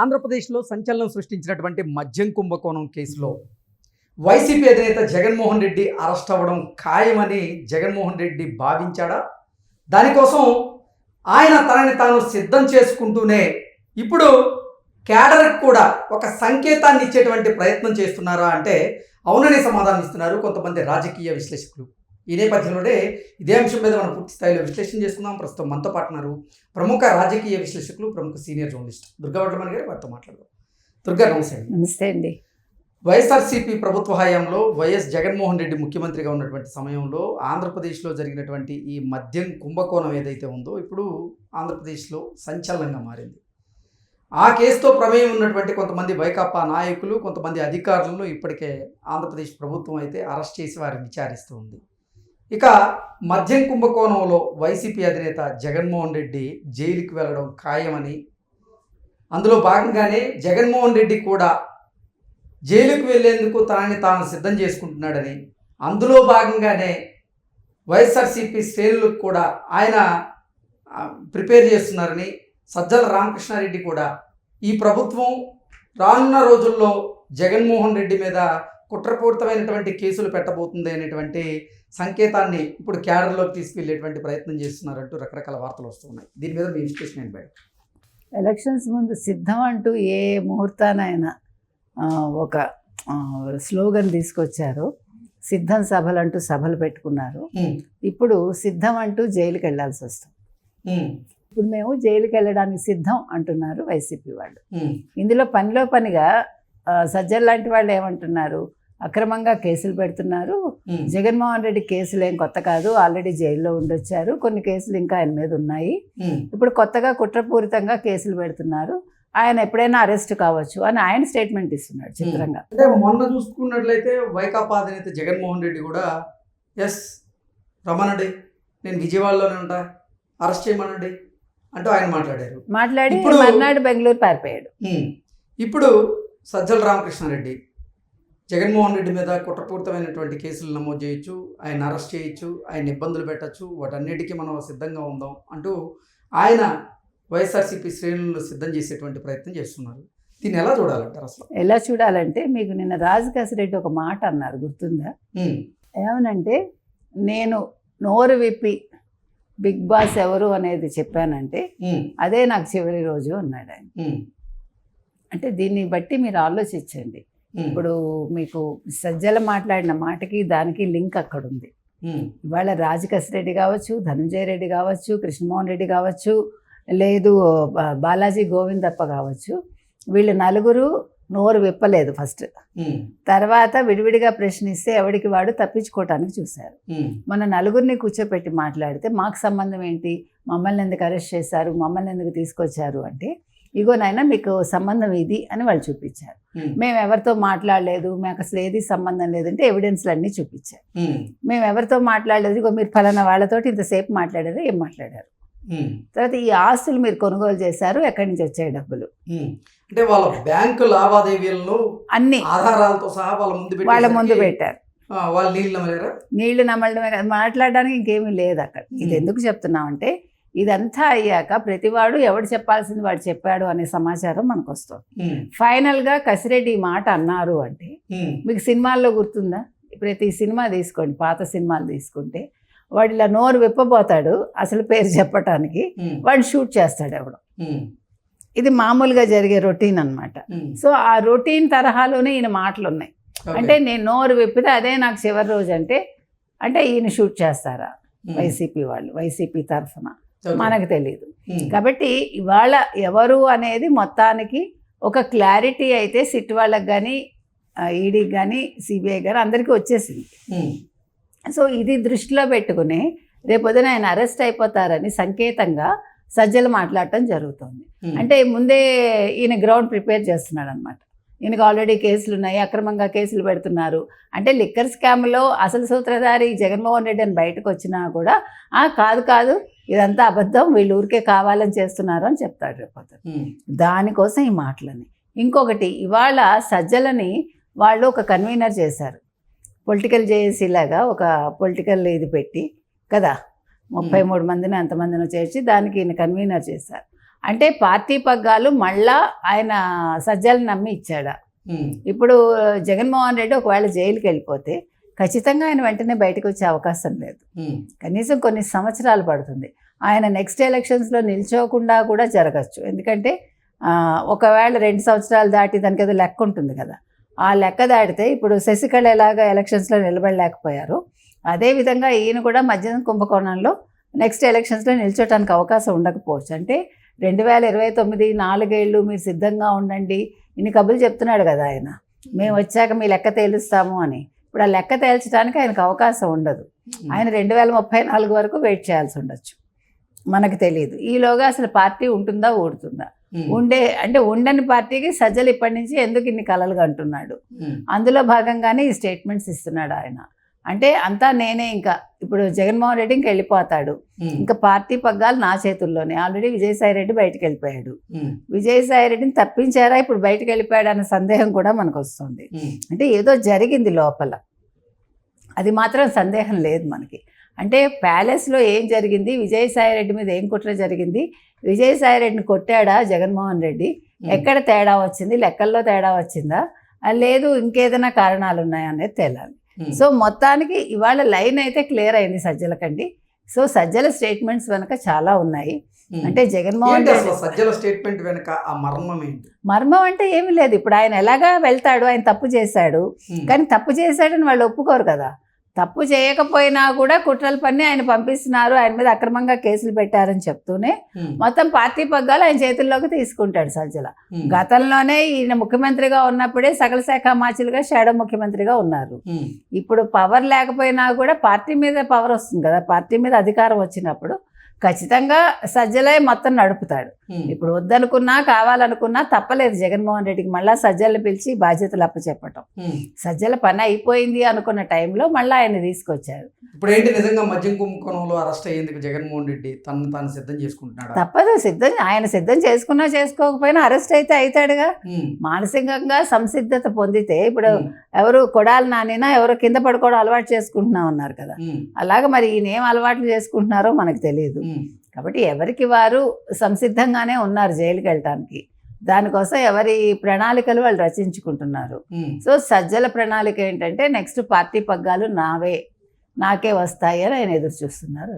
ఆంధ్రప్రదేశ్లో సంచలనం సృష్టించినటువంటి మద్యం కుంభకోణం కేసులో వైసీపీ అధినేత జగన్మోహన్ రెడ్డి అరెస్ట్ అవ్వడం ఖాయమని జగన్మోహన్ రెడ్డి భావించాడా? దానికోసం ఆయన తనని తాను సిద్ధం చేసుకుంటూనే ఇప్పుడు క్యాడర్కి కూడా ఒక సంకేతాన్ని ఇచ్చేటువంటి ప్రయత్నం చేస్తున్నారా అంటే అవుననే సమాధానం ఇస్తున్నారు కొంతమంది రాజకీయ విశ్లేషకులు. ఈ నేపథ్యంలోనే ఇదే అంశం మీద మనం పూర్తి స్థాయిలో విశ్లేషణ చేసుకుందాం ప్రస్తుతం మనతో పాటు ఉన్నారు ప్రముఖ రాజకీయ విశ్లేషకులు ప్రముఖ సీనియర్ జర్నలిస్ట్ దుర్గా వడ్లమణి గారు. వారితో మాట్లాడదాం. దుర్గా నమస్తే అండి. నమస్తే అండి. వైఎస్ఆర్సీపీ ప్రభుత్వ హయాంలో వైఎస్ జగన్మోహన్ రెడ్డి ముఖ్యమంత్రిగా ఉన్నటువంటి సమయంలో ఆంధ్రప్రదేశ్లో జరిగినటువంటి ఈ మద్యం కుంభకోణం ఏదైతే ఉందో ఇప్పుడు ఆంధ్రప్రదేశ్లో సంచలనంగా మారింది. ఆ కేసుతో ప్రమేయం ఉన్నటువంటి కొంతమంది వైకాపా నాయకులు కొంతమంది అధికారులను ఇప్పటికే ఆంధ్రప్రదేశ్ ప్రభుత్వం అయితే అరెస్ట్ చేసి వారిని విచారిస్తూ ఉంది. ఇక మద్యం కుంభకోణంలో వైసీపీ అధినేత జగన్మోహన్ రెడ్డి జైలుకి వెళ్ళడం ఖాయమని అందులో భాగంగానే జగన్మోహన్ రెడ్డి కూడా జైలుకు వెళ్ళేందుకు తనని తాను సిద్ధం చేసుకుంటున్నాడని అందులో భాగంగానే వైఎస్ఆర్సీపీ శ్రేణులకు కూడా ఆయన ప్రిపేర్ చేస్తున్నారని సజ్జల రామకృష్ణారెడ్డి కూడా. ఈ ప్రభుత్వం రానున్న రోజుల్లో జగన్మోహన్ రెడ్డి మీద కుట్రపూరితమైనటువంటి కేసులు పెట్టబోతుంది అనేటువంటి సంకేతాన్ని ఇప్పుడు క్యాడర్లోకి తీసుకెళ్ళేటువంటి ప్రయత్నం చేస్తున్నారంటూ రకరకాల వార్తలు వస్తున్నాయి. దీని మీద మీ విశ్లేషణ ఏంటి మేడం? ఎలక్షన్స్ ముందు సిద్ధం అంటూ ఏ ముహూర్తానైనా ఒక స్లోగన్ తీసుకొచ్చారు. సిద్ధం సభలు అంటూ సభలు పెట్టుకున్నారు. ఇప్పుడు సిద్ధం అంటూ జైలుకి వెళ్ళాల్సి వస్తుంది. ఇప్పుడు మేము జైలుకి వెళ్ళడానికి సిద్ధం అంటున్నారు వైసీపీ వాళ్ళు. ఇందులో పనిలో పనిగా సజ్జల్ లాంటి వాళ్ళు ఏమంటున్నారు? అక్రమంగా కేసులు పెడుతున్నారు. జగన్మోహన్ రెడ్డి కేసులు ఏం కొత్త కాదు. ఆల్రెడీ జైల్లో ఉండొచ్చారు. కొన్ని కేసులు ఇంకా ఆయన మీద ఉన్నాయి. ఇప్పుడు కొత్తగా కుట్రపూరితంగా కేసులు పెడుతున్నారు. ఆయన ఎప్పుడైనా అరెస్ట్ కావచ్చు అని ఆయన స్టేట్మెంట్ ఇస్తున్నాడు చిత్రంగా. అంటే మొన్న చూసుకున్నట్లయితే వైకాపా అధినేత జగన్మోహన్ రెడ్డి కూడా ఎస్ రమ్మనండి. నేను విజయవాడలోనే ఉంటా. అరెస్ట్ చేయమనండి. అంటూ ఆయన మాట్లాడారు. మాట్లాడి ఇప్పుడు- మర్నాడు బెంగళూరు పారిపోయాడు. ఇప్పుడు సజ్జల రామకృష్ణారెడ్డి. జగన్మోహన్ రెడ్డి మీద కుట్రపూరితమైనటువంటి కేసులు నమోదు చేయొచ్చు ఆయన అరెస్ట్ చేయొచ్చు ఆయన ఇబ్బందులు పెట్టచ్చు వాటన్నిటికీ మనం సిద్ధంగా ఉందాం అంటూ ఆయన వైఎస్ఆర్సీపీ శ్రేణులను సిద్ధం చేసేటువంటి ప్రయత్నం చేస్తున్నారు. దీన్ని ఎలా చూడాలంటారు అసలు? ఎలా చూడాలంటే మీకు నిన్న రెడ్డి ఒక మాట అన్నారు గుర్తుందా? ఏమనంటే నేను నోరు విప్పి బిగ్ బాస్ ఎవరు అనేది చెప్పానంటే అదే నాకు చివరి రోజు అన్నాడు ఆయన. అంటే దీన్ని బట్టి మీరు ఆలోచించండి. ఇప్పుడు మీకు సజ్జల మాట్లాడిన మాటకి దానికి లింక్ అక్కడ ఉంది ఇవాళ రాజకసిరెడ్డి కావచ్చు ధనంజయ రెడ్డి కావచ్చు కృష్ణమోహన్ రెడ్డి కావచ్చు లేదు బాలాజీ గోవిందప్ప కావచ్చు వీళ్ళు నలుగురు నోరు విప్పలేదు ఫస్ట్. తర్వాత విడివిడిగా ప్రశ్నిస్తే ఎవడికి వాడు తప్పించుకోవటానికి చూశారు. మన నలుగురిని కూర్చోపెట్టి మాట్లాడితే మాకు సంబంధం ఏంటి? మమ్మల్ని ఎందుకు అరెస్ట్ చేశారు? మమ్మల్ని ఎందుకు తీసుకొచ్చారు? అంటే ఇగో నాయన మీకు సంబంధం ఇది అని వాళ్ళు చూపించారు. మేము ఎవరితో మాట్లాడలేదు మాకు అసలు ఏది సంబంధం లేదంటే ఎవిడెన్స్లు అన్నీ చూపించారు. మేము ఎవరితో మాట్లాడలేదు ఇగో మీరు ఫలానా వాళ్ళతోటి ఇంతసేపు మాట్లాడారు ఏం మాట్లాడారు? తర్వాత ఈ ఆస్తులు మీరు కొనుగోలు చేశారు ఎక్కడి నుంచి వచ్చాయి డబ్బులు. అంటే వాళ్ళ బ్యాంకు లావాదేవీలను అన్నీ. ఆధారాలతో సహా వాళ్ళ ముందు వాళ్ళ ముందు పెట్టారు. వాళ్ళు నీళ్ళు నమ్మలేరా నీళ్ళు నమ్మడమే కాదు మాట్లాడడానికి ఇంకేమీ లేదు అక్కడ. ఇది. ఎందుకు చెప్తున్నామంటే ఇదంతా అయ్యాక ప్రతివాడు ఎవడు చెప్పాల్సింది వాడు చెప్పాడు అనే సమాచారం మనకు వస్తుంది ఫైనల్గా కసిరెడ్డి ఈ మాట అన్నారు అంటే మీకు సినిమాల్లో గుర్తుందా? ప్రతి సినిమా తీసుకోండి పాత సినిమాలు తీసుకుంటే వాడు ఇలా నోరు విప్పబోతాడు అసలు పేరు చెప్పటానికి. వాడు షూట్ చేస్తాడు ఎవడు. ఇది మామూలుగా జరిగే రొటీన్ అన్నమాట. ఉమ్. సో ఆ రొటీన్ తరహాలోనే ఈయన మాటలు ఉన్నాయి. అంటే నేను నోరు విప్పితే అదే నాకు చివరి రోజు అంటే అంటే ఈయన షూట్ చేస్తారా? వైసీపీ వాళ్ళు వైసీపీ తరఫున. మనకు తెలియదు ఉమ్, కాబట్టి ఇవాళ ఎవరు అనేది మొత్తానికి ఒక క్లారిటీ అయితే సిట్ వాళ్ళకి కానీ ఈడీకి కానీ సిబిఐ కానీ అందరికీ వచ్చేసింది. ఉమ్, సో ఇది దృష్టిలో పెట్టుకుని రేపొద్దున ఆయన అరెస్ట్ అయిపోతారని సంకేతంగా సజ్జలు మాట్లాడటం జరుగుతుంది. ఉమ్, అంటే ముందే ఈయన గ్రౌండ్ ప్రిపేర్ చేస్తున్నాడు అనమాట ఈయనకు ఆల్రెడీ కేసులు ఉన్నాయి అక్రమంగా కేసులు పెడుతున్నారు. అంటే లిక్కర్ స్కామ్లో అసలు సూత్రధారి జగన్మోహన్ రెడ్డి అని బయటకు వచ్చినా కూడా ఆ కాదు కాదు ఇదంతా అబద్ధం వీళ్ళు ఊరికే కావాలని చేస్తున్నారు అని చెప్తాడు రేపు దానికోసం ఈ మాటలని. ఇంకొకటి ఇవాళ సజ్జలని వాళ్ళు ఒక కన్వీనర్ చేశారు. పొలిటికల్ జేఏసీ లాగా ఒక పొలిటికల్ ఇది పెట్టి కదా? ముప్పై మూడు మందిని అంతమందిని చేర్చి దానికి ఈయన కన్వీనర్ చేశారు. అంటే పార్టీ పగ్గాలు మళ్ళా ఆయన సజ్జలను నమ్మి ఇచ్చాడా? ఇప్పుడు జగన్మోహన్ రెడ్డి ఒకవేళ జైలుకి వెళ్ళిపోతే ఖచ్చితంగా ఆయన వెంటనే బయటకు వచ్చే అవకాశం లేదు. కనీసం కొన్ని సంవత్సరాలు పడుతుంది. ఆయన నెక్స్ట్ ఎలక్షన్స్లో నిల్చోకుండా కూడా జరగచ్చు. ఎందుకంటే ఒకవేళ రెండు సంవత్సరాలు దాటి దానికి ఏదో లెక్క ఉంటుంది కదా. ఆ లెక్క దాటితే ఇప్పుడు శశికళ ఎలాగా ఎలక్షన్స్లో నిలబడలేకపోయారు అదేవిధంగా ఈయన కూడా మధ్యాహ్నం కుంభకోణంలో నెక్స్ట్ ఎలక్షన్స్లో నిల్చోటానికి అవకాశం ఉండకపోవచ్చు. అంటే రెండు వేల ఇరవై తొమ్మిది నాలుగేళ్ళు మీరు సిద్ధంగా ఉండండి ఇన్ని కబుర్లు చెప్తున్నాడు కదా ఆయన. మేము వచ్చాక మీ లెక్క తేలుస్తాము అని. ఇప్పుడు ఆ లెక్క తేల్చడానికి ఆయనకు అవకాశం ఉండదు. ఆయన రెండు వేల ముప్పై నాలుగు వరకు వెయిట్ చేయాల్సి ఉండొచ్చు. మనకు తెలియదు. ఈలోగా అసలు పార్టీ ఉంటుందా ఊడుతుందా ఉమ్, ఉండే అంటే ఉండని పార్టీకి సజ్జలు ఇప్పటి నుంచి ఎందుకు ఇన్ని కలలుగా అంటున్నాడు? అందులో భాగంగానే ఈ స్టేట్మెంట్స్ ఇస్తున్నాడు ఆయన. అంటే అంతా నేనే ఇంకా. ఇప్పుడు జగన్మోహన్ రెడ్డి ఇంక వెళ్ళిపోతాడు. ఇంకా పార్టీ పగ్గాలు నా చేతుల్లోనే. ఆల్రెడీ విజయసాయి రెడ్డి బయటకు వెళ్ళిపోయాడు. విజయసాయి రెడ్డిని తప్పించారా? ఇప్పుడు బయటకు వెళ్ళిపోయాడు అన్న సందేహం కూడా మనకు వస్తుంది. అంటే ఏదో జరిగింది లోపల. అది మాత్రం సందేహం లేదు మనకి. అంటే ప్యాలెస్లో ఏం జరిగింది? విజయసాయి రెడ్డి మీద ఏం కుట్ర జరిగింది? విజయసాయి రెడ్డిని కొట్టాడా జగన్మోహన్ రెడ్డి. ఎక్కడ తేడా వచ్చింది? లెక్కల్లో తేడా వచ్చిందా? లేదు ఇంకేదైనా కారణాలు ఉన్నాయా అనేది తేలాలి సో మొత్తానికి ఇవాళ లైన్ అయితే క్లియర్ అయింది సజ్జలకండి. సో సజ్జల స్టేట్మెంట్స్ వెనక చాలా ఉన్నాయి. ఉమ్. అంటే జగన్మోహన్ రెడ్డి సజ్జల స్టేట్మెంట్ వెనుక ఆ మర్మం ఏంటి? మర్మం అంటే ఏమీ లేదు. ఇప్పుడు ఆయన ఎలాగా వెళ్తాడు? ఆయన తప్పు చేశాడు. ఉమ్, కానీ తప్పు చేశాడని వాళ్ళు ఒప్పుకోరు కదా. తప్పు చేయకపోయినా కూడా కుట్రలు పన్ని ఆయన పంపిస్తున్నారు. ఆయన మీద అక్రమంగా కేసులు పెట్టారని చెప్తూనే మొత్తం పార్టీ పగ్గాలు ఆయన చేతుల్లోకి తీసుకుంటాడు సజ్జల గతంలోనే ఈయన ముఖ్యమంత్రిగా ఉన్నప్పుడే సకల శాఖ మాచులుగా షాడో ముఖ్యమంత్రిగా ఉన్నారు. ఇప్పుడు పవర్ లేకపోయినా కూడా పార్టీ మీద పవర్ వస్తుంది కదా. పార్టీ మీద అధికారం వచ్చినప్పుడు ఖచ్చితంగా సజ్జలే మొత్తం నడుపుతాడు. ఇప్పుడు వద్దనుకున్నా కావాలనుకున్నా తప్పలేదు జగన్మోహన్ రెడ్డికి. మళ్ళా సజ్జల్ని పిలిచి బాధ్యతలు అప్పచెప్పటం. సజ్జల పని అయిపోయింది అనుకున్న టైంలో మళ్ళీ ఆయన తీసుకొచ్చారు. ఇప్పుడు ఏంటి నిజంగా మద్యం కుంభకోణంలో అరెస్ట్ అయ్యేందుకు జగన్మోహన్ రెడ్డి తనను తాను సిద్ధం చేసుకుంటున్నాడా? తప్పదు సిద్ధం ఆయన సిద్ధం చేసుకున్నా చేసుకోకపోయినా అరెస్ట్ అయితే అవుతాడుగా మానసికంగా సంసిద్ధత పొందితే ఇప్పుడు ఎవరు కొడాలి నానినా ఎవరో కింద పడుకోవడం అలవాటు చేసుకుంటున్నాం అన్నారు కదా అలాగే మరి ఈయన ఏం అలవాట్లు చేసుకుంటున్నారో మనకు తెలియదు. కాబట్టి ఎవరికి వారు సంసిద్ధంగానే ఉన్నారు జైలుకి వెళ్ళటానికి దానికోసం ఎవరి ప్రణాళికలు వాళ్ళు రచించుకుంటున్నారు. సో సజ్జల ప్రణాళిక ఏంటంటే నెక్స్ట్ పార్టీ పగ్గాలు నావే నాకే వస్తాయి అని ఆయన ఎదురు చూస్తున్నారు.